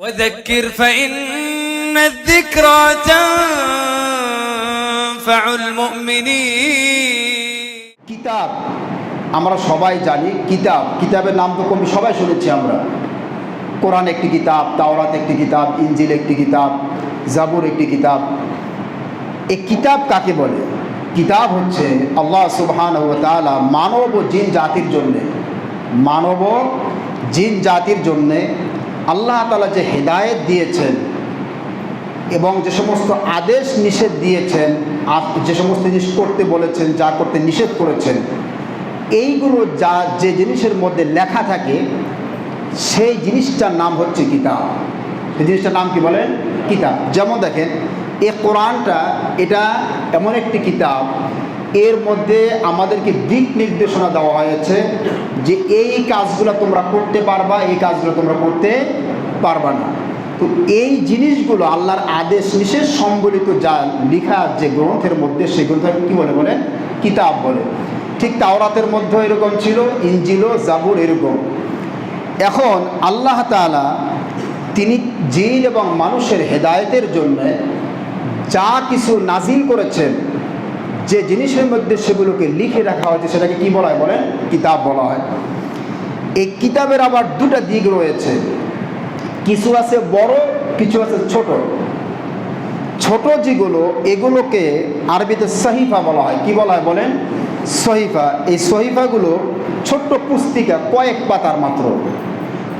وذكر فإن الذكرى تنفع المؤمنين কিতাব আমরা সবাই জানি কিতাব কিতাবের নাম তো কমই সবাই শুনেছি আমরা কোরআন একটি কিতাব তাওরাত একটি কিতাব ইঞ্জিল একটি কিতাব জাবুর একটি কিতাব এই কিতাব কাকে বলে কিতাব হচ্ছে আল্লাহ সুবহান ও তাআলা মানব ও জিন জাতির জন্যে মানব ও জিন জাতির জন্যে আল্লাহ তালা যে হেদায়েত দিয়েছেন এবং যে সমস্ত আদেশ নিষেধ দিয়েছেন যে সমস্ত জিনিস করতে বলেছেন, যা করতে নিষেধ করেছেন, এইগুলো যা, যে জিনিসের মধ্যে লেখা থাকে, সেই জিনিসটার নাম হচ্ছে কিতাব। সেই জিনিসটার নাম কি বলেন? কিতাব। যেমন দেখেন, এ কোরআনটা, এটা এমন একটি কিতাব, এর মধ্যে আমাদেরকে দিক নির্দেশনা দেওয়া হয়েছে যে এই কাজগুলো তোমরা করতে পারবা, এই কাজগুলো তোমরা করতে পারবা না। তো এই জিনিসগুলো আল্লাহর আদেশ নিষেধ সম্বলিত যা লেখা যে গ্রন্থের মধ্যে, সেই গ্রন্থকে কী বলে বলেন? কিতাব বলে। ঠিক তাওরাতের মধ্যে এরকম ছিল ইঞ্জিল জাবুর এরকম। এখন আল্লাহ তাআলা তিনি জিন এবং মানুষের হেদায়েতের জন্য যা কিছু নাজিল করেছেন যে জিনিসের মধ্যে সেগুলোকে লিখে রাখা হয়েছে, সেটাকে কি বলা হয় বলেন? কিতাব বলা হয়। এই কিতাবের আবার দুটা দিক রয়েছে। কিছু আছে বড়, কিছু আছে ছোট। ছোট যেগুলো, এগুলোকে আরবিতে সহিফা বলা হয়। কি বলা হয় বলেন? সহিফা। এই সহিফাগুলো ছোট্ট পুস্তিকা, কয়েক পাতার মাত্র।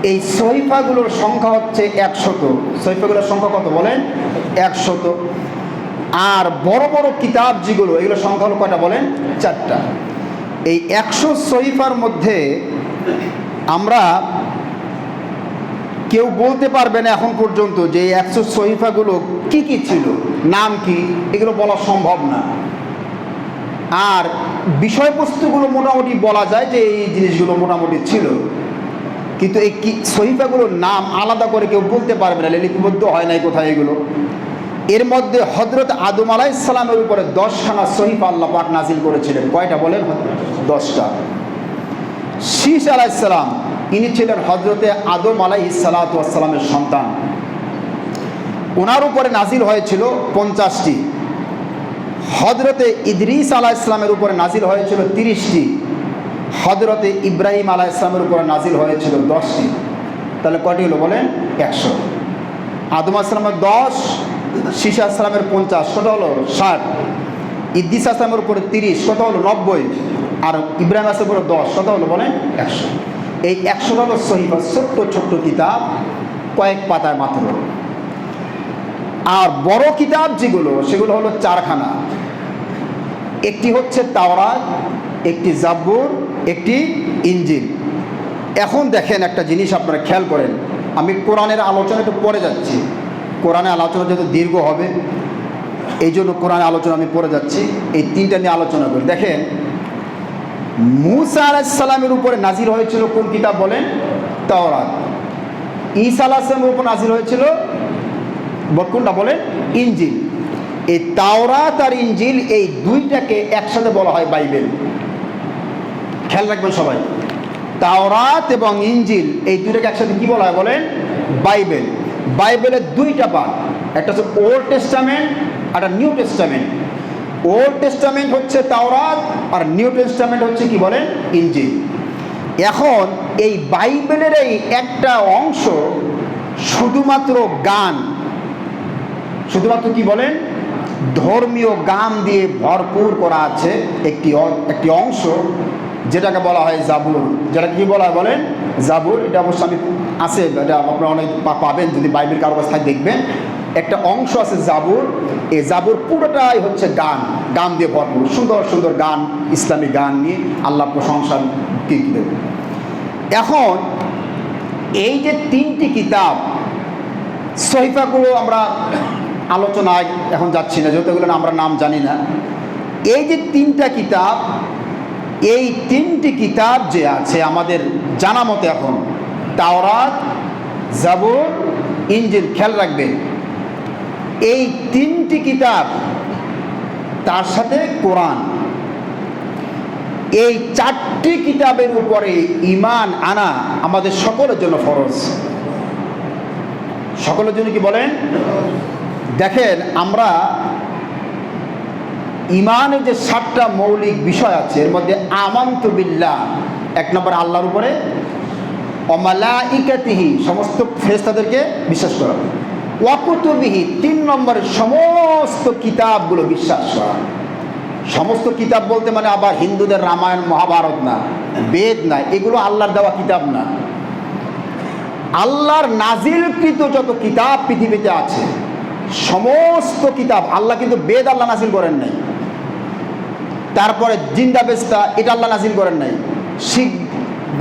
এই সহিফাগুলোর সংখ্যা হচ্ছে একশত। সহিফাগুলোর সংখ্যা কত বলেন? একশত। আর বড় বড় কিতাব যেগুলো, এগুলো সংখ্যা হলো কয়টা বলেন? চারটা। এই একশো সহিফার মধ্যে আমরা কেউ বলতে পারবে না এখন পর্যন্ত যে একশো সহিফাগুলো কি কি ছিল, নাম কি, এগুলো বলা সম্ভব না। আর বিষয়বস্তুগুলো মোটামুটি বলা যায় যে এই জিনিসগুলো মোটামুটি ছিল। কিন্তু এই কি সহিফাগুলোর নাম আলাদা করে কেউ বলতে পারবে না, লিপিবদ্ধ হয় নাই কোথায় এগুলো। এর মধ্যে হজরত আদম আলাহ ইসলামের উপরে দশখানা সহিফা আল্লাহ পাক নাজিল করেছিলেন। কয়টা বলেন? দশটা। শীষ আলাইসালাম ইনি ছিলেন হজরতে আদম আলাই সালাতামের সন্তান। ওনার উপরে নাজিল হয়েছিল পঞ্চাশটি। হজরতে ইদরিস আলাহ ইসলামের উপরে নাজিল হয়েছিল তিরিশটি। হজরতে ইব্রাহিম আলাহ ইসলামের উপরে নাজিল হয়েছিল দশটি। তাহলে কটি হলো বলেন? একশো। আদম আসলামের দশ শীষা আসলামের পঞ্চাশ, কত হলো? ষাট। ইদ্দিস আসলামের উপরে তিরিশ, কত হলো? নব্বই। আর ইব্রাহিম আসলামের উপরে দশ, কত হলো বলেন? একশো। এই একশো হলো সহিফা ছোট্ট ছোট্ট কিতাব, কয়েক পাতায় মাত্র। আর বড় কিতাব যেগুলো, সেগুলো হলো চারখানা। একটি হচ্ছে তাওরাত, একটি জাব্বুর, একটি ইঞ্জিন এখন দেখেন একটা জিনিস আপনারা খেয়াল করেন। আমি কোরআনের আলোচনা একটু পরে যাচ্ছি। কোরআনের আলোচনা যেহেতু দীর্ঘ হবে, এই জন্য কোরআনের আলোচনা আমি পড়ে যাচ্ছি। এই তিনটা নিয়ে আলোচনা করি। দেখেন, মুসা আলাহিসাল্লামের উপরে নাজির হয়েছিল কোন কিতাব বলেন? তাওরাত। ঈসা আলাহিসামের উপর নাজির হয়েছিল কোনটা বলেন? ইঞ্জিল এই তাওরাত আর ইঞ্জিল এই দুইটাকে একসাথে বলা হয় বাইবেল। খেয়াল রাখবেন সবাই। তাওরাত এবং ইঞ্জিল এই দুইটাকে একসাথে কি বলা হয় বলেন? বাইবেল। বাইবেলের দুইটা পার্ট একটা হচ্ছে ওল্ড টেস্টামেন্ট আর নিউ টেস্টামেন্ট ওল্ড টেস্টামেন্ট হচ্ছে তাওরাত, আর নিউ টেস্টামেন্ট হচ্ছে কি বলেন? ইঞ্জিন এখন এই বাইবেলের এই একটা অংশ শুধুমাত্র গান, শুধুমাত্র কি বলেন? ধর্মীয় গান দিয়ে ভরপুর করা আছে একটি একটি অংশ। যেটাকে বলা হয় জাবুর। যেটাকে কি বলা হয় বলেন? জাবুর, এটা অবশ্য আমি আছে, এটা আপনারা অনেক পাবেন যদি বাইবেল কারও কাছ দেখবেন। একটা অংশ আছে জাবুর, এই জাবুর পুরোটাই হচ্ছে গান গান দিয়ে ভরপুর। সুন্দর সুন্দর গান, ইসলামী গান নিয়ে আল্লাহ প্রশংসা কি কি এখন, এই যে তিনটি কিতাব, সহিফাগুলো আমরা আলোচনায় এখন যাচ্ছি না, যেহেতু এগুলো আমরা নাম জানি না। এই যে তিনটা কিতাব এই তিনটি কিতাব যে আছে আমাদের জানা মতে এখন, তাওরাত, জাবুর ইঞ্জিল খেয়াল রাখবেন এই তিনটি কিতাব তার সাথে কোরআন, এই চারটি কিতাবের উপরে ইমান আনা আমাদের সকলের জন্য ফরজ। সকলের জন্য কি বলেন? দেখেন, আমরা ইমানের যে সাতটা মৌলিক বিষয় আছে, এর মধ্যে আমান্ত বিল্লাহ, এক নম্বর আল্লাহর উপরে অমালাইকাতিহি সমস্ত ফেরেশতাদেরকে বিশ্বাস করা। ওয়াকুতুবিহি তিন নম্বরে সমস্ত কিতাবগুলো বিশ্বাস করা। সমস্ত কিতাব বলতে মানে আবার হিন্দুদের রামায়ণ, মহাভারত না, বেদ না, এগুলো আল্লাহর দেওয়া কিতাব না। আল্লাহর নাজিলকৃত যত কিতাব পৃথিবীতে আছে, সমস্ত কিতাব, আল্লাহ কিন্তু বেদ আল্লাহ নাজিল করেন নাই। তারপরে জিন্দা বেস্তা, এটা আল্লাহ নাজিল করেন নাই। শিখ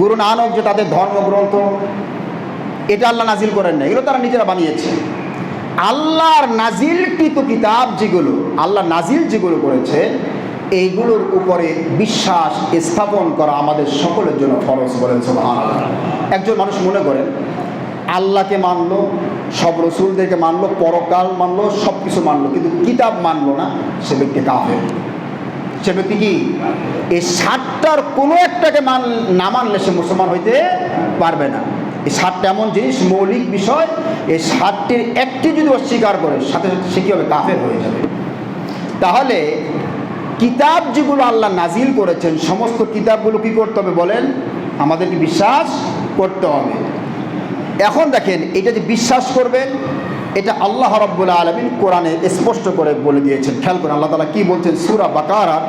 গুরু নানক যে তাদের ধর্মগ্রন্থ, এটা আল্লাহ নাজিল করেন নাই। এগুলো তারা নিজেরা বানিয়েছে। আল্লাহর নাজিলকৃত কিতাব যেগুলো, আল্লাহ নাজিল যেগুলো করেছে, এইগুলোর উপরে বিশ্বাস স্থাপন করা আমাদের সকলের জন্য ফরজ সুবহানাল্লাহ। একজন মানুষ মনে করেন, আল্লাহকে মানলো, সব রসুলদেরকে মানলো, পরকাল মানলো সব কিছু মানলো, কিন্তু কিতাব মানলো না, সে ব্যক্তি কাফের। সে ব্যক্তি কি? এই সাতটার কোনো একটাকে মান, না মানলে সে মুসলমান হইতে পারবে না। এই সাতটা এমন জিনিস, মৌলিক বিষয়, এই সাতটির একটি যদি অস্বীকার করে, সাথে সাথে সে কী হবে? কাফের হয়ে যাবে। তাহলে কিতাব যেগুলো আল্লাহ নাজিল করেছেন, সমস্ত কিতাবগুলো কি করতে হবে বলেন? আমাদেরকে বিশ্বাস করতে হবে। এখন দেখেন, এটা যে বিশ্বাস করবেন এটা আল্লাহ রব্বুল আলমিন কোরআনে স্পষ্ট করে বলে দিয়েছেন। খেয়াল করেন, আল্লাহ তালা কি বলছেন? সুরা বাকারা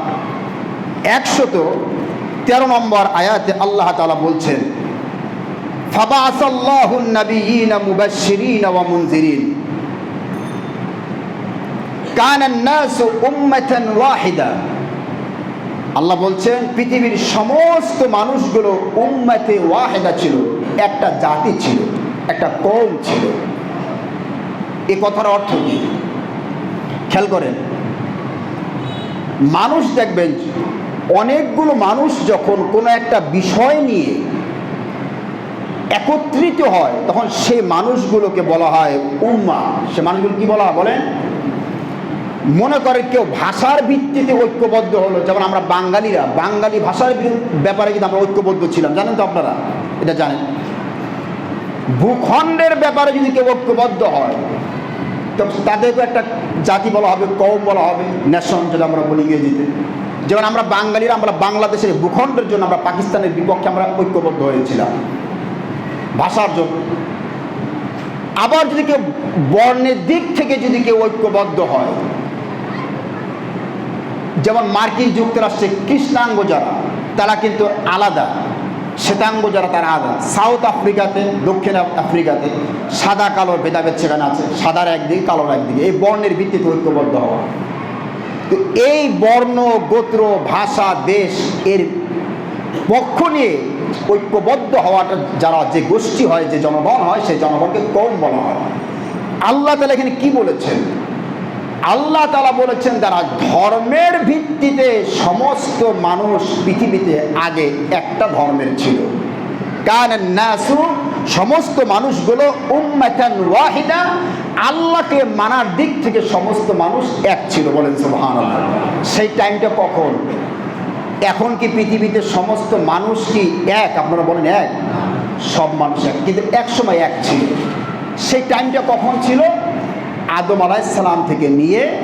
একশত তেরো নম্বর আয়াতে আল্লাহ তালা বলছেন ওয়াহিদা। আল্লাহ বলছেন, পৃথিবীর সমস্ত মানুষগুলো উম্মাতে ওয়াহেদা ছিল। একটা জাতি ছিল, একটা কম ছিল। এ কথার অর্থ কি? খেয়াল করেন। মানুষ দেখবেন, অনেকগুলো মানুষ যখন কোনো একটা বিষয় নিয়ে একত্রিত হয়, তখন সেই মানুষগুলোকে বলা হয় উম্মা। সে মানুষগুলো কি বলা হয় বলেন? মনে করে কেউ ভাষার ভিত্তিতে ঐক্যবদ্ধ হলো, যেমন আমরা বাঙালিরা। বাঙালি ভাষার ব্যাপারে কিন্তু আমরা ঐক্যবদ্ধ ছিলাম, জানেন তো আপনারা? এটা জানেন। ভূখণ্ডের ব্যাপারে যদি কেউ ঐক্যবদ্ধ হয় তো তাদেরকে একটা জাতি বলা হবে কম বলা হবে নেশন যেটা আমরা বলি ইংরেজিতে। যেমন আমরা বাঙালিরা, আমরা বাংলাদেশের ভূখণ্ডের জন্য আমরা পাকিস্তানের বিপক্ষে আমরা ঐক্যবদ্ধ হয়েছিলাম। ভাষার জন্য। আবার যদি কেউ বর্ণের দিক থেকে যদি কেউ ঐক্যবদ্ধ হয়, যেমন মার্কিন যুক্তরাষ্ট্রে কৃষ্ণাঙ্গ যারা, তারা কিন্তু আলাদা। শ্বেতাঙ্গ যারা তারা আলাদা সাউথ আফ্রিকাতে, দক্ষিণ আফ্রিকাতে সাদা কালোর ভেদাভেদ সেখানে আছে। সাদার একদিকে, কালোর একদিকে। এই বর্ণের ভিত্তিতে ঐক্যবদ্ধ হওয়া। তো এই বর্ণ, গোত্র, ভাষা, দেশ এর পক্ষ নিয়ে ঐক্যবদ্ধ হওয়াটা যারা যে গোষ্ঠী হয়, যে জনগণ হয়, সেই জনগণকে কম বলা হয়। আল্লাহ তালা এখানে কি বলেছেন? আল্লাহ তালা বলেছেন তারা ধর্মের ভিত্তিতে সমস্ত মানুষ পৃথিবীতে আগে একটা ধর্মের ছিল। নাসু, সমস্ত মানুষগুলো উম্মাতান ওয়াহিদা, আল্লাহকে মানার দিক থেকে সমস্ত মানুষ এক ছিল বলেন সুবহানাল্লাহ। সেই টাইমটা কখন? এখন কি পৃথিবীতে সমস্ত মানুষ কি এক? আপনারা বলেন এক। সব মানুষ এক, কিন্তু এক সময় এক ছিল। সেই টাইমটা কখন ছিল? আদম আলাইসালাম থেকে নিয়ে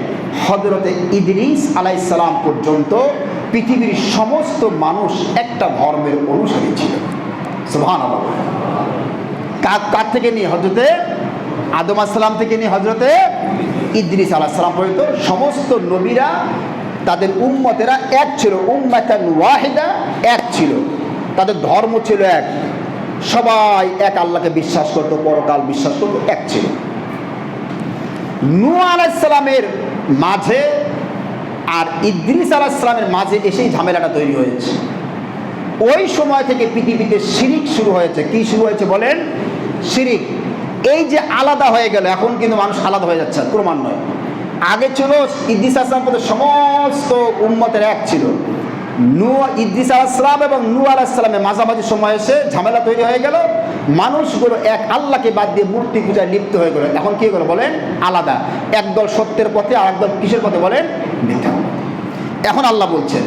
হজরতে ইদরিস আলাইসালাম পর্যন্ত পৃথিবীর সমস্ত মানুষ একটা ধর্মের অনুসারী ছিল। সুহান কার থেকে নিয়ে? হজরতে আদম আসসালাম থেকে নিয়ে হজরতে ইদ্রিস আলাহিসাল্লাম পর্যন্ত সমস্ত নবীরা তাদের উম্মতেরা এক ছিল, উম্মাতান ওয়াহিদা এক ছিল। তাদের ধর্ম ছিল এক। সবাই এক, আল্লাহকে বিশ্বাস করতো, পরকাল বিশ্বাস করতো, এক ছিল। নূ আলাইসালামের মাঝে আর ইদ্রিস আলাহিসাল্লামের মাঝে এসেই ঝামেলাটা তৈরি হয়েছে। ওই সময় থেকে পৃথিবীতে শিরিক শুরু হয়েছে। কি শুরু হয়েছে বলেন? শিরিক। এই যে আলাদা হয়ে গেল, এখন কিন্তু মানুষ আলাদা হয়ে যাচ্ছে ক্রমান্বয়ে আগে ছিল ইদ্দিস আসলাম সমস্ত উন্মতের এক ছিল। নু ইদ্দিস আলাহিসাম এবং নু আলাহিসাল্লামের মাঝামাঝি সময় এসে ঝামেলা তৈরি হয়ে গেল। মানুষগুলো এক আল্লাহকে বাদ দিয়ে মূর্তি পূজায় লিপ্ত হয়ে গেল। এখন কি করে বলেন? আলাদা। একদল সত্যের পথে আর একদল কিসের পথে বলেন? মিথ্যা। এখন আল্লাহ বলছেন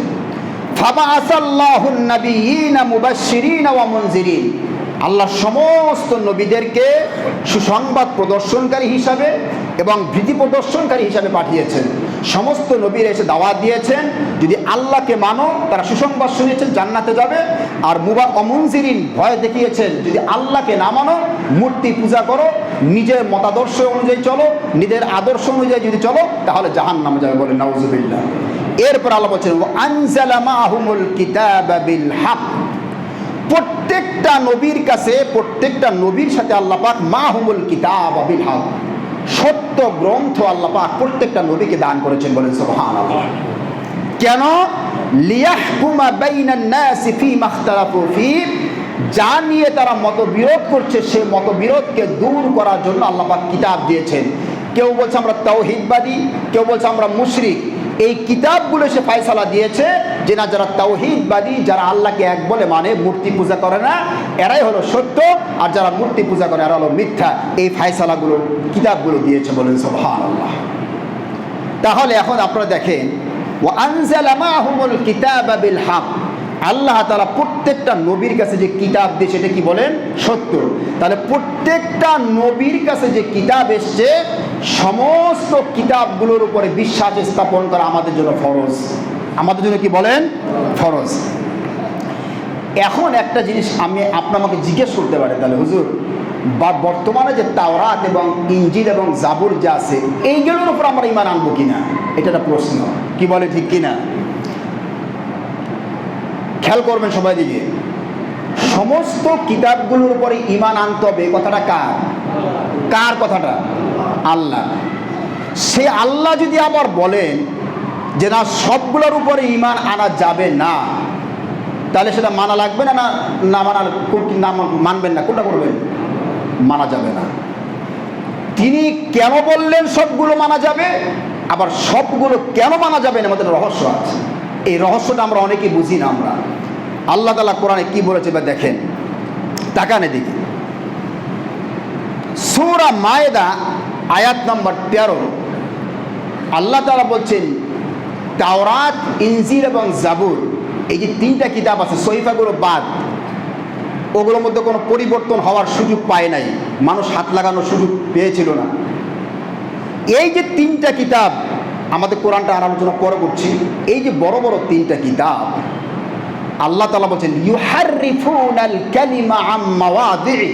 ওয়া মুনজিরিন। আল্লাহ সমস্ত নবীদেরকে সুসংবাদ প্রদর্শনকারী হিসাবে এবং ভীতি প্রদর্শনকারী হিসাবে পাঠিয়েছেন। সমস্ত নবীর এসে দাওয়াত দিয়েছেন। যদি আল্লাহকে মানো, তারা সুসংবাদ শুনিয়েছেন জান্নাতে যাবে। আর মুবা অমনজিরিন ভয় দেখিয়েছেন, যদি আল্লাহকে না মানো, মূর্তি পূজা করো, নিজের মতাদর্শ অনুযায়ী চলো, নিজের আদর্শ অনুযায়ী যদি চলো, তাহলে জাহান নামে যাবে বলে নাউজুবিল্লাহ। এরপর আল্লাহ বলছেন আনজালা মাহুমুল কিতাবা বিল হক। প্রত্যেকটা নবীর কাছে, প্রত্যেকটা নবীর সাথে আল্লাহ পাক মাহুমুল কিতাব আবিল হক। সত্য গ্রন্থ আল্লাহ পাক প্রত্যেকটা নবীকে দান করেছেন বলেন সোহান কেন? লিয়াহকুমা বাইনান নাসি ফি মাখতালাফু যা নিয়ে তারা মতবিরোধ করছে, সে মতবিরোধকে দূর করার জন্য আল্লাহ কিতাব দিয়েছেন। কেউ বলছে আমরা তাওহিদবাদী, কেউ বলছে আমরা মুশরিক। এই কিতাবগুলো সে ফায়সালা দিয়েছে যে না, যারা তাওহিদবাদী, যারা আল্লাহকে এক বলে মানে মূর্তি পূজা করে না, এরাই হলো সত্য। আর যারা মূর্তি পূজা করে, এরা হলো মিথ্যা। এই ফায়সালাগুলো, কিতাবগুলো দিয়েছে বলেন সুবহানাল্লাহ। তাহলে এখন আপনারা দেখেন ও আনজালা মাহুমুল কিতাব বিল আল্লাহ তাআলা প্রত্যেকটা নবীর কাছে যে কিতাব দিয়ে, সেটা কি বলেন? সত্য। তাহলে প্রত্যেকটা নবীর কাছে যে কিতাব এসছে সমস্ত কিতাবগুলোর উপরে বিশ্বাস স্থাপন করা আমাদের জন্য ফরজ। আমাদের জন্য কি বলেন? ফরজ। এখন একটা জিনিস আমি আপনি আমাকে জিজ্ঞেস করতে পারেন, তাহলে হুজুর, বা বর্তমানে যে তাওরাত এবং ইঞ্জিল এবং জাবুর যা আছে, এইগুলোর উপর আমরা ইমান আনব কিনা? এটা একটা প্রশ্ন। কি বলে ঠিক কিনা? খেয়াল করবেন সবাই দিকে। সমস্ত কিতাবগুলোর উপরে ইমান আনতে হবে কথাটা কার? কার কথাটা? আল্লাহ। সে আল্লাহ যদি আবার বলেন যে না, সবগুলোর উপরে ইমান আনা যাবে না, তাহলে সেটা মানা লাগবে না না না মানার কোন- না মানবেন না? কোনটা করবেন? মানা যাবে না। তিনি কেন বললেন সবগুলো মানা যাবে? আবার সবগুলো কেন মানা যাবে না? আমাদের রহস্য আছে। এই রহস্যটা আমরা অনেকেই বুঝি না আমরা। আল্লাহ তালা কোরআনে কি বলেছে বা দেখেন। তাকানে দিকে সুরা মায়েদা আয়াত নম্বর তেরো। আল্লাহ তালা বলছেন, তাওরাত ইনজির এবং জাবুর, এই যে তিনটা কিতাব আছে, সহিফাগুলো বাদ, ওগুলোর মধ্যে কোনো পরিবর্তন হওয়ার সুযোগ পায় নাই। মানুষ হাত লাগানোর সুযোগ পেয়েছিল না। এই যে তিনটা কিতাব, আমাদের কোরআনটা আর আলোচনা পরে করছি, এই যে বড় বড় তিনটা কিতাব, আল্লাহ তালা বলছেন, ইউহারিফুনাল কালিমা আম মাওয়াদি'i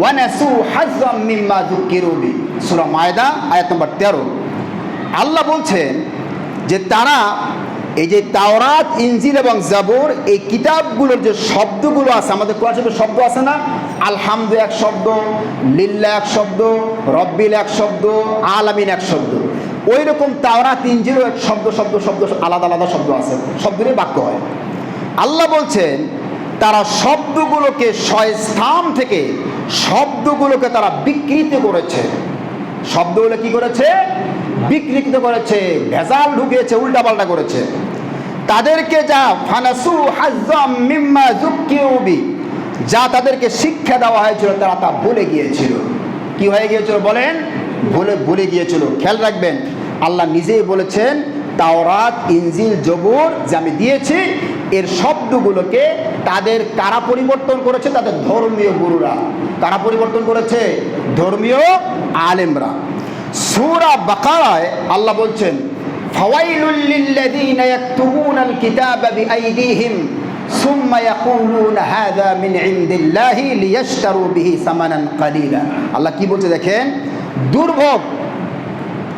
ওয়া নাসু হাজ্জাম মিম্মা যুক্কিরু বি সূরা মায়দা, আয়াত নম্বর 13 আল্লাহ বলছেন যে তারা এই যে তাওরাত, ইনজিল এবং জাবুর, এই কিতাবগুলোর যে শব্দগুলো আছে, আমাদের কোরআন শব্দ শব্দ আছে না? আলহামদু এক শব্দ লিল্লা এক শব্দ, রব্বিল এক শব্দ, আলামিন এক শব্দ। ওই রকম তাওরাত, ইনজিলও এক শব্দ শব্দ শব্দ, আলাদা আলাদা শব্দ আছে। শব্দই বাক্য হয়। আল্লাহ বলছেন, তারা শব্দগুলোকে স্থান থেকে, শব্দগুলোকে তারা বিকৃত করেছে। শব্দগুলো কি করেছে? বিকৃত করেছে, ভেজাল ঢুকিয়েছে, উল্টাপাল্টা করেছে। তাদেরকে যা ফানাসু হাজ্জাম মিম্মা যুক্কিউবি যা তাদেরকে শিক্ষা দেওয়া হয়েছিল, তারা তা ভুলে গিয়েছিল। কি হয়ে গিয়েছিল বলেন? ভুলে ভুলে গিয়েছিল। খেয়াল রাখবেন, আল্লাহ নিজেই বলেছেন, তাওরাত ইঞ্জিল জবুর যে আমি দিয়েছি, এর শব্দগুলোকে তাদের কারা পরিবর্তন করেছে? তাদের ধর্মীয় গুরুরা। কারা পরিবর্তন করেছে? ধর্মীয় আলেমরা সূরা বাকারায় আল্লাহ বলছেন ফাওয়াইলুল লিল্লাযীনা ইয়াকতুবুনাল কিতাবা বিআইদিহিম ثم يقولون هذا من عند الله ليشتروا به ثمنا قليلا আল্লাহ কি বলছে দেখেন দুর্ভোগ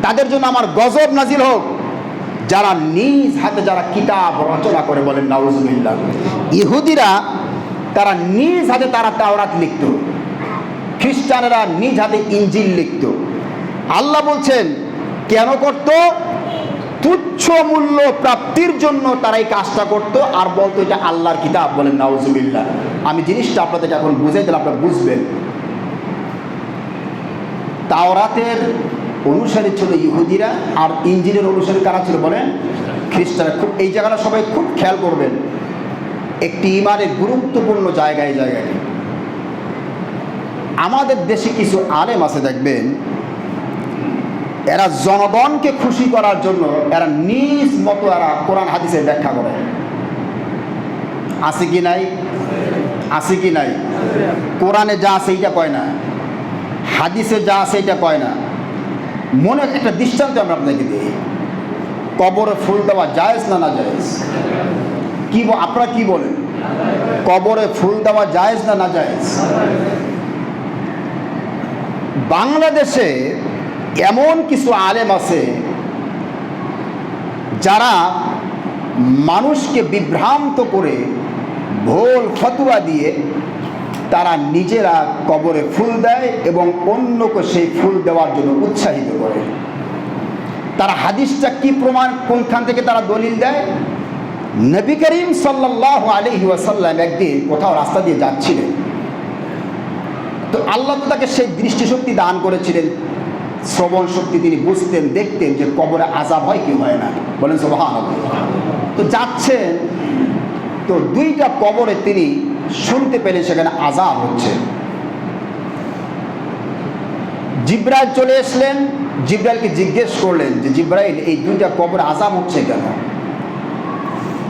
তাদের জন্য আমার গজব নাজিল হোক যারা নিজ হাতে যারা কিতাব রচনা করে বলেন নাউজুবিল্লাহ ইহুদিরা তারা নিজ হাতে তারা তাওরাত লিখত খ্রিস্টানেরা নিজ হাতে ইঞ্জিল লিখত। আল্লাহ বলছেন, কেন করত? তুচ্ছ মূল্য প্রাপ্তির জন্য তারা এই কাজটা করতো। আর বলতো, এটা আল্লাহর কিতাব। বলেন, নাউজুবিল্লাহ। আমি জিনিসটা আপনাদেরকে এখন বুঝাই দিলে আপনারা বুঝবেন। তাওরাতের অনুসারী ছিল ইহুদিরা, আর ইঞ্জিনের অনুসারী কারা ছিল বলেন? খ্রিস্টানরা। খুব, এই জায়গাটা সবাই খুব খেয়াল করবেন। একটি ইমানের গুরুত্বপূর্ণ জায়গায় জায়গাটি। আমাদের দেশে কিছু আলেম আছে, দেখবেন, এরা জনগণকে খুশি করার জন্য এরা নিজ মতো এরা কোরআন হাদিসের ব্যাখ্যা করে। আছে কি নাই? আছে কি নাই? কোরআনে যা আছে এইটা কয় না, হাদিসে যা আছে এটা কয় না। মনে একটা দৃষ্টান্ত আমরা আপনাকে দিই। কবরে ফুল দেওয়া জায়েজ না না জায়েজ? কি আপনারা কি বলেন? কবরে ফুল দেওয়া জায়েজ না না জায়েজ? বাংলাদেশে এমন কিছু আলেম আছে যারা মানুষকে বিভ্রান্ত করে ভোল ফতুয়া দিয়ে তারা নিজেরা কবরে ফুল দেয় এবং অন্যকে সেই ফুল দেওয়ার জন্য উৎসাহিত করে। তারা হাদিসটা কি প্রমাণ, কোনখান থেকে তারা দলিল দেয়? নবী করিম সাল্লাহ আলহি ওয়াসাল্লাম একদিন কোথাও রাস্তা দিয়ে যাচ্ছিলেন। তো আল্লাহ তো তাকে সেই দৃষ্টিশক্তি দান করেছিলেন। শ্রবণ শক্তি তিনি বুঝতেন, দেখতেন যে কবরে আজাব হয় কি হয় না। বলেন সোহান তো যাচ্ছেন, তো দুইটা কবরে তিনি শুনতে পেলেন, সেখানে আজাব হচ্ছে। জিব্রাইল চলে আসলেন জিব্রাইলকে জিজ্ঞেস করলেন যে, জিব্রাইল, এই দুইটা কবরে আজাব হচ্ছে কেন?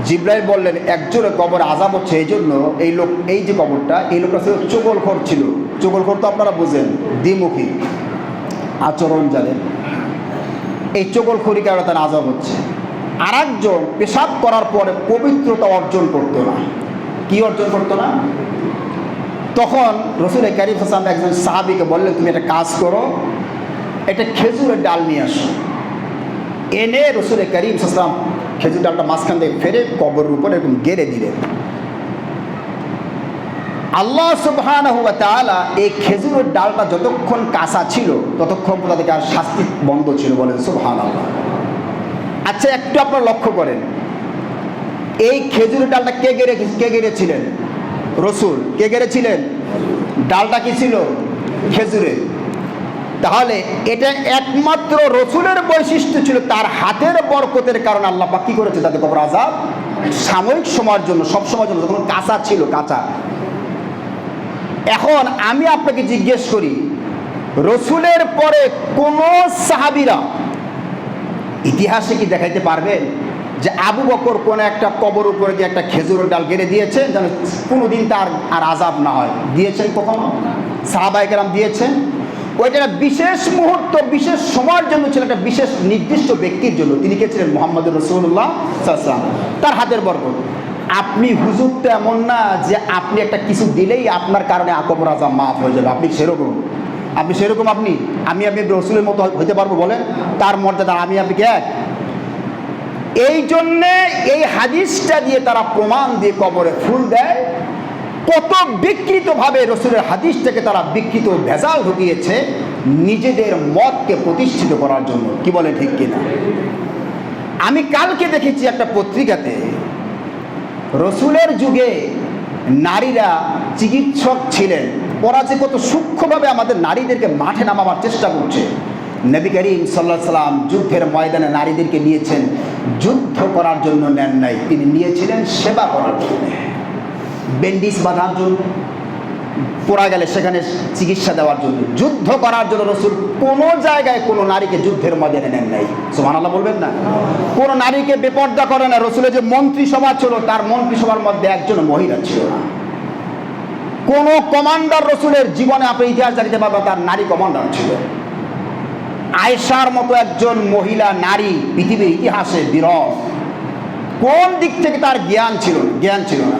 জিব্রাইল বললেন একজোড়ে কবর আজাব হচ্ছে এই জন্য এই লোক, এই যে কবরটা, এই লোকটা ছিল চোগলখোর ছিল। চোগলখোর তো আপনারা বোঝেন, দ্বিমুখী আচরণ জানেন এই চোগলখড়ি কারণে তার আজাব হচ্ছে। আর একজন পেশাব করার পরে পবিত্রতা অর্জন করতো না। কি অর্জন করতো না? তখন রসুল কারিম হাসান একজন সাহাবিকে বললেন, তুমি একটা কাজ করো একটা খেজুরের ডাল নিয়ে আসো। এনে রসুল করিম সাসলাম খেজুর ডালটা মাঝখান থেকে ফেরে কবরের উপর এরকম গেড়ে দিলেন আল্লাহ সুবহান এই খেজুরের ডালটা যতক্ষণ কাঁচা ছিল, ততক্ষণ তাদেরকে আর শাস্তি বন্ধ ছিল বলেন সুবহান আচ্ছা একটু আপনারা লক্ষ্য করেন। এই খেজুরের ডালটা কে গেড়ে, কে গেড়েছিলেন? রসুল। কে গেড়েছিলেন? ডালটা কি ছিল? খেজুরের। তাহলে এটা একমাত্র রসুলের বৈশিষ্ট্য ছিল তার হাতের বরকতের কারণে আল্লাহ পাক কি করেছে তাদের কবর আজাব? সাময়িক সময়ের জন্য, সব সময়ের জন্য, যখন কাঁচা ছিল, কাঁচা। এখন আমি আপনাকে জিজ্ঞেস করি, রসুলের পরে কোন সাহাবিরা ইতিহাসে কি দেখাইতে পারবেন যে আবু বকর কোন একটা কবর উপরে দিয়ে একটা খেজুরের ডাল গেড়ে দিয়েছে, যেন কোনোদিন তার আর আজাব না হয়? দিয়েছেন কখনো? সাহাবাইকেরাম দিয়েছেন? ওইটা একটা বিশেষ মুহূর্ত, বিশেষ সময়ের জন্য ছিল একটা বিশেষ নির্দিষ্ট ব্যক্তির জন্য। তিনি কে ছিলেন? মোহাম্মদ রসুল্লাহ সাল্লাম তার হাতের বরকত। আপনি হুজুর তো এমন না যে আপনি একটা কিছু দিলেই আপনার কারণে আকবর আজাম মাফ হয়ে যাবে। আপনি সেরকম। আপনি সেরকম আপনি? আমি আপনি রসুলের মতো হইতে পারব বলেন? তার মর্যাদা আমি আপনি কি এক? এই জন্যে এই হাদিসটা দিয়ে তারা প্রমাণ দিয়ে কবরে ফুল দেয়। কত বিকৃতভাবে রসুলের হাদিসটাকে তারা বিকৃত ভেজাল ঢুকিয়েছে নিজেদের মতকে প্রতিষ্ঠিত করার জন্য। কি বলে ঠিক কিনা? আমি কালকে দেখেছি একটা পত্রিকাতে, রসুলের যুগে নারীরা চিকিৎসক ছিলেন। ওরা যে কত সূক্ষ্মভাবে আমাদের নারীদেরকে মাঠে নামাবার চেষ্টা করছে। নবী করিম সাল্লাহ সাল্লাম যুদ্ধের ময়দানে নারীদেরকে নিয়েছেন। যুদ্ধ করার জন্য নেন নাই, তিনি নিয়েছিলেন সেবা করার জন্য। ব্যান্ডিজ বাঁধার জন্য, পোড়া গেলে সেখানে চিকিৎসা দেওয়ার জন্য, যুদ্ধ করার জন্য রসুল কোনো জায়গায় কোনো নারীকে যুদ্ধের ময়দানে নেন নাই। সোমান আল্লাহ বলবেন না? কোনো নারীকে বেপর্দা করে না। রসুলের যে মন্ত্রিসভা ছিল, তার মন্ত্রিসভার মধ্যে একজন মহিলা ছিল না। কোন কমান্ডার রসুলের জীবনে আপনি ইতিহাস জানিতে পারবেন তার নারী কমান্ডার ছিল। আয়েশার মতো একজন মহিলা, নারী, পৃথিবীর ইতিহাসে বিরল। কোন দিক থেকে তার জ্ঞান ছিল জ্ঞান ছিল না।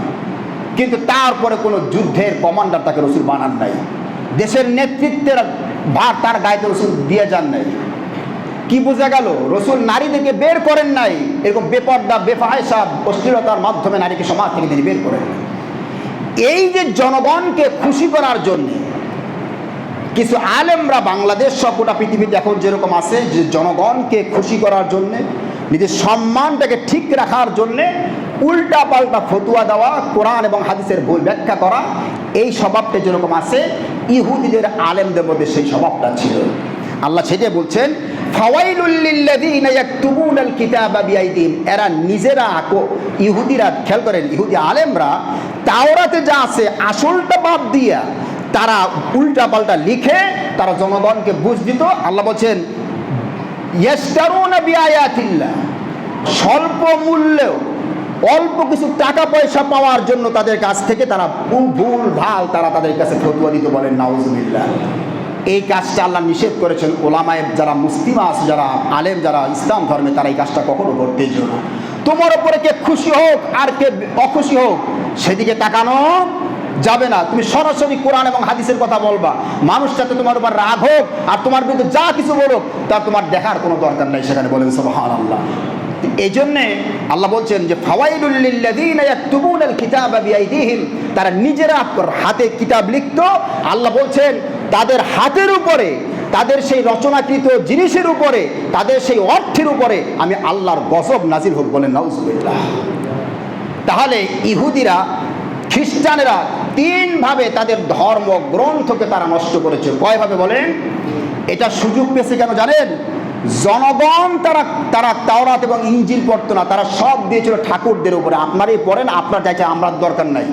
কিন্তু তারপরে কোনো যুদ্ধের কমান্ডার তাকে রসুল বানান নাই। দেশের নেতৃত্বের ভার তার গায়ে রসুল দিয়ে যান নাই। কি বোঝা গেল? রসুল নারীদেরকে বের করেন নাই। এরকম বেপর্দা বেফায়সা অশ্লীলতার মাধ্যমে নারীকে সমাজ থেকে তিনি বের করেন। এই যে জনগণকে খুশি করার জন্যে কিছু আলেমরা বাংলাদেশ সব গোটা পৃথিবীতে এখন যেরকম আছে, যে জনগণকে খুশি করার জন্যে, নিজের সম্মানটাকে ঠিক রাখার জন্যে উল্টা পাল্টা ফতুয়া দেওয়া, কোরআন এবং হাদিসের ভুল ব্যাখ্যা করা, এই স্বভাবটা যেরকম আছে, ইহুদিদের আলেমদের মধ্যে সেই স্বভাবটা ছিল। আল্লাহ সেটাই বলছেন এরা নিজেরা ইহুদিরা, খেয়াল করেন, ইহুদি আলেমরা তাওরাতে যা আছে, আসলটা বাদ দিয়া তারা উল্টা পাল্টা লিখে তারা জনগণকে বুঝ দিত। আল্লাহ বলছেন স্বল্প মূল্যেও অল্প কিছু টাকা পয়সা পাওয়ার জন্য তাদের কাছ থেকে তারা ভুল- ভুল তারা তাদের কাছে ফতুয়া দিতে বলেন, নাউজুবিল্লাহ। এই কাজটা আল্লাহ নিষেধ করেছেন। ওলামায় যারা মুসলিমা আছে, যারা আলেম, যারা ইসলাম ধর্মে, তারা এই কাজটা কখনো করতে না। তোমার ওপরে কে খুশি হোক আর কে অখুশি হোক, সেদিকে তাকানো যাবে না। তুমি সরাসরি কোরআন এবং হাদিসের কথা বলবা। মানুষ যাতে তোমার উপর রাগ হোক আর তোমার বিরুদ্ধে যা কিছু বলুক তা তোমার দেখার কোনো দরকার নাই সেখানে বলেন সুবহান আল্লাহ এই জন্যে আল্লাহ বলছেন যে তারা নিজেরা হাতে কিতাব লিখত। আল্লাহ বলছেন, তাদের হাতের উপরে, তাদের সেই রচনাকৃত জিনিসের উপরে, তাদের সেই অর্থের উপরে আমি আল্লাহর গজব নাজির হোক বলেন নাউজুবিল্লাহ। তাহলে ইহুদিরা, খ্রিস্টানেরা তিনভাবে তাদের ধর্ম গ্রন্থকে তারা নষ্ট করেছে। কয়ভাবে বলেন? এটা সুযোগ পেয়েছে কেন জানেন? জনগণ তারা তারা তাওরাত এবং ইঞ্জিল পড়তো না, তারা সব দিয়েছিল ঠাকুরদের উপরে। আপনারই পড়েন, আপনার চাইছে আমরা দরকার নাই।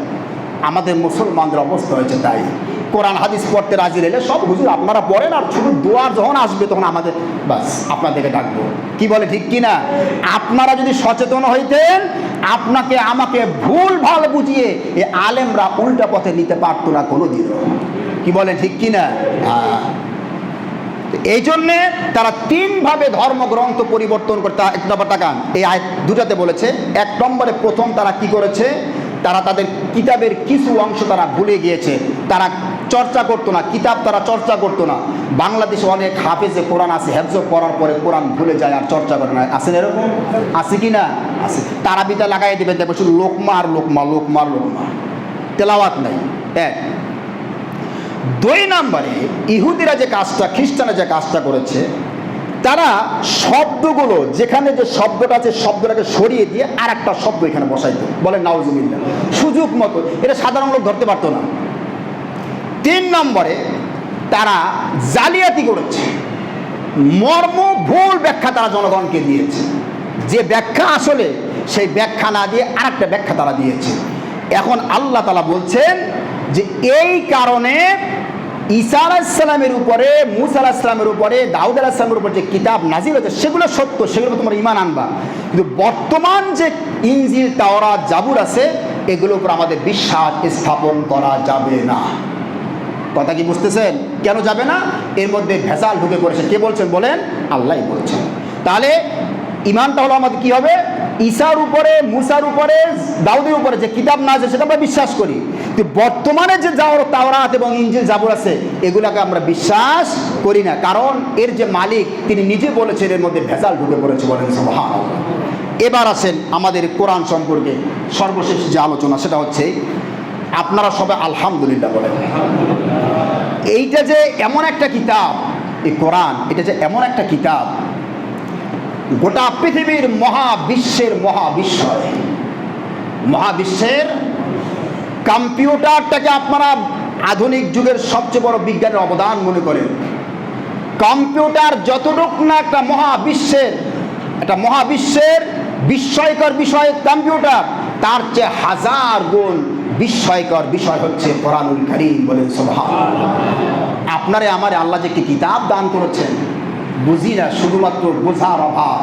আমাদের মুসলমানদের অবস্থা হয়েছে তাই। কোরআন, হাদিস পড়তে রাজি রইলে সব হুজুর আপনারা পড়েন আর শুধু দোয়ার যখন আসবে তখন আমাদের, বাস, আপনাদেরকে ডাকবো। কি বলে, ঠিক কি না? আপনারা যদি সচেতন হইতেন, আপনাকে, আমাকে ভুল ভালো বুঝিয়ে এ আলেমরা উল্টা পথে নিতে পারতো না কোনো দিনও কি বলে, ঠিক কি না? হ্যাঁ। এই জন্যে তারা তিনভাবে ধর্মগ্রন্থ পরিবর্তন করে তা এক নম্বর তাকান। এই আয় দুটাতে বলেছে, এক নম্বরে প্রথম তারা কি করেছে? তারা তাদের কিতাবের কিছু অংশ তারা ভুলে গিয়েছে। তারা চর্চা করতো না, কিতাব তারা চর্চা করতো না। বাংলাদেশে অনেক হাফেজে কোরআন আছে, হেফজ করার পরে কোরআন ভুলে যায় আর চর্চা করে না। আছেন এরকম? আছে কি না? আছে। তারা বিটা লাগাই দেবেন দেখবে শুধু লোকমা আর লোকমা লোকমা লোকমা। তেলাওয়াত নাই। এক। দুই নম্বরে ইহুদিরা যে কাজটা, খ্রিস্টানরা যে কাজটা করেছে, তারা শব্দগুলো, যেখানে যে শব্দটা আছে, শব্দটাকে সরিয়ে দিয়ে আর একটা শব্দ এখানে বসাইতো। বলে নাউজুবিল্লা সুযোগ মতো। এটা সাধারণ লোক ধরতে পারতো না। তিন নম্বরে তারা জালিয়াতি করেছে। মর্ম ভুল ব্যাখ্যা তারা জনগণকে দিয়েছে। যে ব্যাখ্যা আসলে, সেই ব্যাখ্যা না দিয়ে আরেকটা ব্যাখ্যা তারা দিয়েছে। এখন আল্লাহ তালা বলছেন যে, এই কারণে ঈসা আলাহিসাল্লামের উপরে, মুসা আলাহিসাল্লামের উপরে, দাউদ আলাহিসাল্লামের উপর যে কিতাব নাজির হয়েছে, সেগুলো সত্য সেগুলো তোমার ইমান আনবা। কিন্তু বর্তমান যে ইনজিল তাওরা জাবুর আছে, এগুলোর উপর আমাদের বিশ্বাস স্থাপন করা যাবে না। কথা কি বুঝতেছেন? কেন যাবে না? এর মধ্যে ভেজাল ঢুকে পড়েছে। কে বলছেন? বলেন আল্লাহ বলছেন। তাহলে ইমানটা হলো আমাদের কি হবে? ঈশার উপরে, মুসার উপরে, দাউদের উপরে যে কিতাব না আছে সেটা আমরা বিশ্বাস করি। কিন্তু বর্তমানে যে যাওয়ার তাওরাত এবং ইঞ্জিল জাবুর আছে, এগুলাকে আমরা বিশ্বাস করি না। কারণ এর যে মালিক, তিনি নিজে বলেছেন এর মধ্যে ভেজাল ঢুকে পড়েছে বলেন সুবহান এবার আসেন আমাদের কোরআন সম্পর্কে সর্বশেষ যে আলোচনা, সেটা হচ্ছে, আপনারা সবাই আলহামদুলিল্লাহ বলেন। এইটা যে এমন একটা কিতাব, এই কোরআন, এটা যে এমন একটা কিতাব গোটা পৃথিবীর মহাবিশ্বের মহাবিশ্বয়। মহাবিশ্বের কম্পিউটারটাকে আপনারা আধুনিক যুগের সবচেয়ে বড় বিজ্ঞানের অবদান মনে করেন। কম্পিউটার যতটুক না একটা মহাবিশ্বের একটা মহাবিশ্বের বিস্ময়কর বিষয় কম্পিউটার, তার চেয়ে হাজার গুণ বিস্ময়কর বিষয় হচ্ছে কোরআনুল করিম বলেন সোভান আপনারে, আমারে আল্লাহ যে একটি কিতাব দান করেছেন বুঝি না শুধুমাত্র বোঝার অভাব।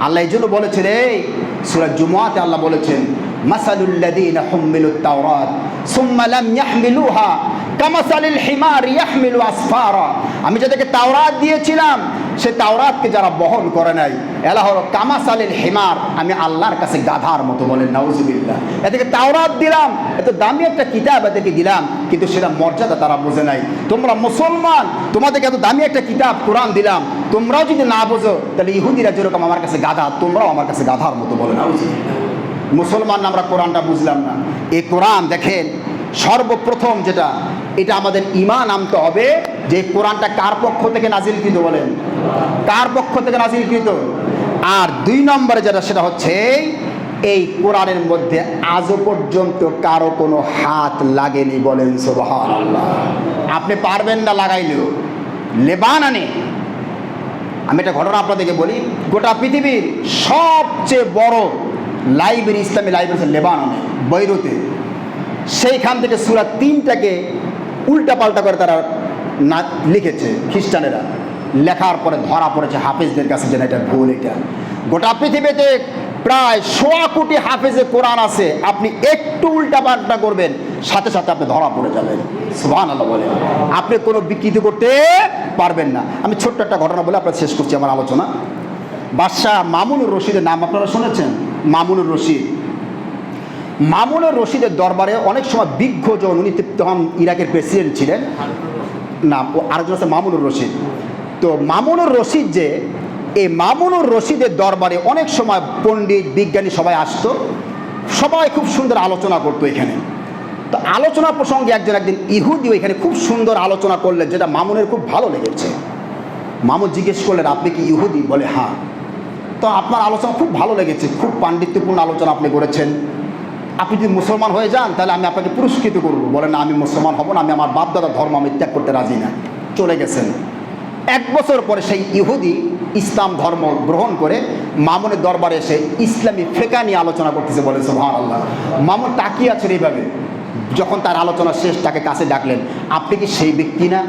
আল্লাহ এই জন্য বলেছেন এই সুরাজ জুমাতে আল্লাহ বলেছেন মাসালুল্লাযীনা হুম্মিলুত তাওরাত, সুম্মা লাম ইয়াহমিলুহা, কামাসালিল হিমার ইয়াহমিলু আসফারা। আমি যাদেরকে তাওরাত দিয়েছিলাম, সে তাওরাতকে যারা বহন করে নাই এলা হলো কামাসালিল হিমার। আমি আল্লাহর কাছে গাধার মতো বলেন, নাউজুবিল্লাহ। এদেরকে তাওরাত দিলাম, এত দামি একটা কিতাব এদেরকে দিলাম, কিন্তু সেটা মর্যাদা তারা বোঝে নাই। তোমরা মুসলমান, তোমাদেরকে এত দামি একটা কিতাব, কোরআন দিলাম, তোমরাও যদি না বোঝো, তাহলে ইহুদিরা যেরকম আমার কাছে গাধা, তোমরাও আমার কাছে গাধার মতো বলে নাউজুবিল্লাহ। মুসলমান আমরা কোরআনটা বুঝলাম না। এই কোরআন দেখেন, সর্বপ্রথম যেটা, এটা আমাদের ইমান আনতে হবে যে কোরআনটা কার পক্ষ থেকে নাজিলকৃত বলেন? কার পক্ষ থেকে নাজিলকৃত? আর দুই নম্বরে যেটা, সেটা হচ্ছে এই কোরআনের মধ্যে আজও পর্যন্ত কারও কোনো হাত লাগেনি বলেন সোবাহান আপনি পারবেন না লাগাইলেও। লেবান আনে আমি একটা ঘটনা আপনাদেরকে বলি, গোটা পৃথিবীর সবচেয়ে বড় লাইব্রেরি, ইসলামী লাইব্রেরি লেবাননে, বৈরুতে। সেইখান থেকে সুরা তিনটাকে উল্টা পাল্টা করে তারা না, লিখেছে খ্রিস্টানেরা। লেখার পরে ধরা পড়েছে হাফেজদের কাছে যে না, এটা ভুল এটা। গোটা পৃথিবীতে প্রায় সোয়া কোটি হাফেজে কোরআন আছে। আপনি একটু উল্টা পাল্টা করবেন, সাথে সাথে আপনি ধরা পড়ে যাবেন। সুহান আল্লাহ বলেন আপনি কোনো বিকৃতি করতে পারবেন না। আমি ছোট্ট একটা ঘটনা বলে আপনার শেষ করছি আমার আলোচনা। বাদশাহ মামুনুর রশিদের নাম আপনারা শুনেছেন? মামুনুর রশিদ। মামুনুর রশিদের দরবারে অনেক সময় বিজ্ঞজন উনি তখন ইরাকের প্রেসিডেন্ট ছিলেন, না আরেকজন আছে মামুনুর রশিদ। তো মামুনুর রশিদ যে, এই মামুনুর রশিদের দরবারে অনেক সময় পণ্ডিত, বিজ্ঞানী সবাই আসতো, সবাই খুব সুন্দর আলোচনা করতো এখানে। তো আলোচনা প্রসঙ্গে একজন একদিন ইহুদি এখানে খুব সুন্দর আলোচনা করলেন, যেটা মামুনের খুব ভালো লেগেছে। মামুন জিজ্ঞেস করলেন, আপনি কি ইহুদি? বলে হ্যাঁ। তো আপনার আলোচনা খুব ভালো লেগেছে, খুব পাণ্ডিত্যপূর্ণ আলোচনা আপনি করেছেন। আপনি যদি মুসলমান হয়ে যান, তাহলে আমি আপনাকে পুরস্কৃত করব। বলেন না আমি মুসলমান হব না, আমি আমার বাপদাদা ধর্ম আমি ত্যাগ করতে রাজি না। চলে গেছেন। এক বছর পরে সেই ইহুদি ইসলাম ধর্ম গ্রহণ করে মামুনের দরবারে এসে ইসলামী ফেকা নিয়ে আলোচনা করতেছে বলে সোহান আল্লাহ মামুন তাকিয়ে আছেন এইভাবে। যখন তার আলোচনা শেষ, তাকে কাছে ডাকলেন, আপনি কি সেই ব্যক্তি না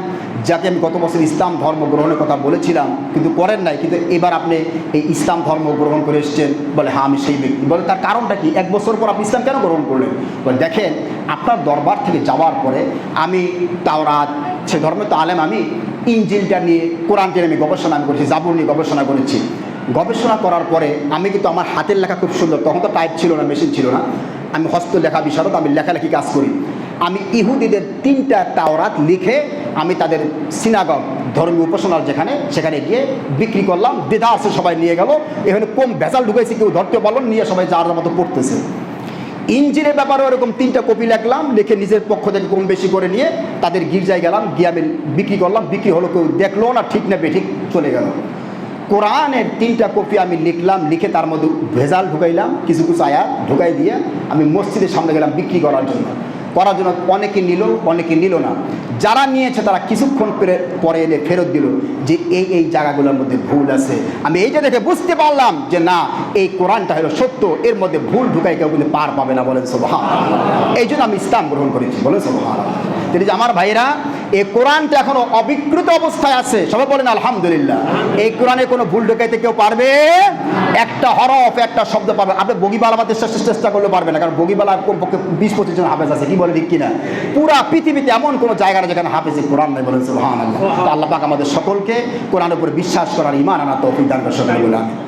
যাকে আমি গত বছর ইসলাম ধর্ম গ্রহণের কথা বলেছিলাম, কিন্তু করেন নাই, কিন্তু এবার আপনি এই ইসলাম ধর্ম গ্রহণ করে এসেছেন, বলে হ্যাঁ আমি সেই ব্যক্তি। বলে, তার কারণটা কি? এক বছর পর আপনি ইসলাম কেন গ্রহণ করলেন? বলে, দেখেন, আপনার দরবার থেকে যাওয়ার পরে আমি তাওরাত, সে ধর্মের তো আলেম, আমি ইঞ্জিলটা নিয়ে কোরআনটা আমি গবেষণা আমি করেছি, জাবুর নিয়ে গবেষণা করেছি। গবেষণা করার পরে আমি কিন্তু আমার হাতের লেখা খুব সুন্দর, তখন তো টাইপ ছিল না, মেশিন ছিল না। আমি হস্ত লেখা বিশারদ, আমি লেখালেখি কাজ করি। আমি ইহুদিদের তিনটা তাওরাত লিখে আমি তাদের সিনাগম ধর্মীয় উপাসনার যেখানে, সেখানে গিয়ে বিক্রি করলাম বেদা আছে সবাই নিয়ে গেল। এখানে কম ভেজাল ঢুকেছে, কেউ ধরতে পারল নিয়ে সবাই যার মতো পড়তেছে। ইঞ্জিনের ব্যাপারে ওরকম তিনটা কপি লিখলাম, লিখে নিজের পক্ষ থেকে কম বেশি করে নিয়ে তাদের গির্জায় গেলাম, গিয়ে আমি বিক্রি করলাম, বিক্রি হলো কেউ দেখল না, ঠিক না বেঠিক চলে গেল। কোরআনের তিনটা কপি আমি লিখলাম, লিখে তার মধ্যে ভেজাল ঢুকাইলাম, কিছু কিছু আয়াত ঢুকাই দিয়ে আমি মসজিদের সামনে গেলাম বিক্রি করার জন্য। করার জন্য অনেকে নিল অনেকে নিল না। যারা নিয়েছে তারা কিছুক্ষণ পরে- এনে ফেরত দিল যে এই এই জায়গাগুলোর মধ্যে ভুল আছে। আমি এইটা দেখে বুঝতে পারলাম যে না, এই কোরআনটা হলো সত্য, এর মধ্যে ভুল ঢুকাই কেউ কিন্তু পার পাবে না বলেন সোভা এই জন্য আমি ইসলাম গ্রহণ করেছি বলে সোভান তিনি আমার ভাইরা এই কোরআনটা এখনও অবিকৃত অবস্থায় আছে। সবাই বলেন আলহামদুলিল্লাহ। এই কোরআনে কোনো ভুল ঢুকাইতে কেউ পারবে? একটা হরফ, একটা শব্দ পারবে আপনি বগিবালা আমাদের চেষ্টা করলে পারবে না, কারণ বগিবালা কমপক্ষে বিশ, পঁচিশ জন হাফেজ আছে, কি বলে ঠিক কিনা? পুরা পৃথিবীতে এমন কোনো জায়গা নেই যেখানে হাফেজে কোরআন নাই তো আল্লাহ পাক আমাদের সকলকে কোরআনের উপরে বিশ্বাস করার ইমান আনা তৌফিক দান করে আমিন।